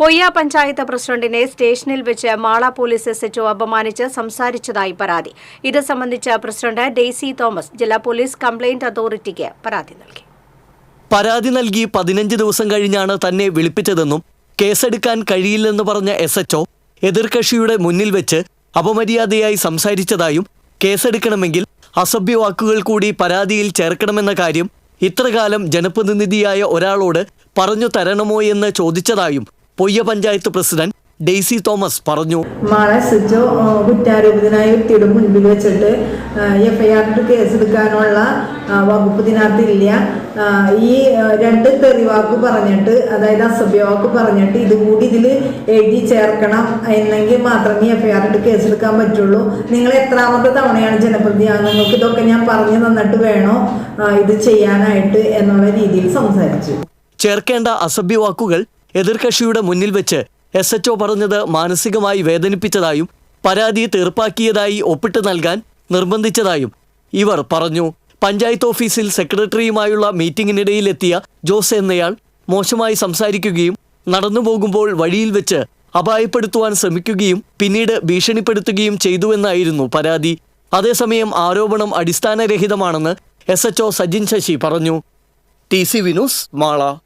പൊയ്യ പഞ്ചായത്ത് പ്രസിഡന്റിനെ സ്റ്റേഷനിൽ വെച്ച് മാള പോലീസ് എസ് എച്ച്ഒ അപമാനിച്ച് സംസാരിച്ചതായി പരാതി. ഇത് സംബന്ധിച്ച് പ്രസിഡന്റ് ഡെയ്സി തോമസ് ജില്ലാ പോലീസ് കംപ്ലയിന്റ് അതോറിറ്റിക്ക് പരാതി നൽകി. പരാതി നൽകി പതിനഞ്ച് ദിവസം കഴിഞ്ഞാണ് തന്നെ വിളിപ്പിച്ചതെന്നും കേസെടുക്കാൻ കഴിയില്ലെന്ന് പറഞ്ഞ എസ് എച്ച്ഒ എതിർകക്ഷിയുടെ മുന്നിൽ വെച്ച് അപമര്യാദയായി സംസാരിച്ചതായും കേസെടുക്കണമെങ്കിൽ അസഭ്യ വാക്കുകൾ കൂടി പരാതിയിൽ ചേർക്കണമെന്ന കാര്യം ഇത്രകാലം ജനപ്രതിനിധിയായ ഒരാളോട് പറഞ്ഞു തരണമോ എന്ന് ചോദിച്ചതായും Poyya panchayat president Daisy Thomas പറഞ്ഞു. മാളെ സ്വിച്ചോ കുറ്റാരോപിതനായ വ്യക്തിയുടെ മുൻപിൽ വെച്ചിട്ട് എഫ് ഐ ആറിട്ട് കേസെടുക്കാനുള്ള ആ, വകുപ്പ് ഇതിനകത്തില്ല ഈ രണ്ട് തെറിവാക്ക് പറഞ്ഞിട്ട് അതായത് അസഭ്യവാക്ക് പറഞ്ഞിട്ട് ഇതുകൂടി ഇതിൽ എഴുതി ചേർക്കണം എന്നെങ്കിൽ മാത്രമേ എഫ് ഐ കേസ് കേസെടുക്കാൻ പറ്റുള്ളൂ. നിങ്ങൾ എത്രാമത്തെ തവണയാണ് ജനപ്രതിയാണ് നിങ്ങൾക്ക് ഇതൊക്കെ ഞാൻ പറഞ്ഞു തന്നിട്ട് വേണോ? ഇത് ചെയ്യാനായിട്ട് എന്നുള്ള രീതിയിൽ സംസാരിച്ചു. ചേർക്കേണ്ട അസഭ്യ വാക്കുകൾ എതിർകക്ഷിയുടെ മുന്നിൽ വെച്ച് എസ് എച്ച്ഒ പറഞ്ഞത് മാനസികമായി വേദനിപ്പിച്ചതായും പരാതി തീർപ്പാക്കിയതായി ഒപ്പിട്ട് നൽകാൻ നിർബന്ധിച്ചതായും ഇവർ പറഞ്ഞു. പഞ്ചായത്ത് ഓഫീസിൽ സെക്രട്ടറിയുമായുള്ള മീറ്റിംഗിനിടയിലെത്തിയ ജോസ് എന്നയാൾ മോശമായി സംസാരിക്കുകയും നടന്നു പോകുമ്പോൾ വഴിയിൽ വെച്ച് അപായപ്പെടുത്തുവാൻ ശ്രമിക്കുകയും പിന്നീട് ഭീഷണിപ്പെടുത്തുകയും ചെയ്തുവെന്നായിരുന്നു പരാതി. അതേസമയം ആരോപണം അടിസ്ഥാനരഹിതമാണെന്ന് എസ് എച്ച്ഒ സജിൻ ശശി പറഞ്ഞു. T C Vinoos Mala.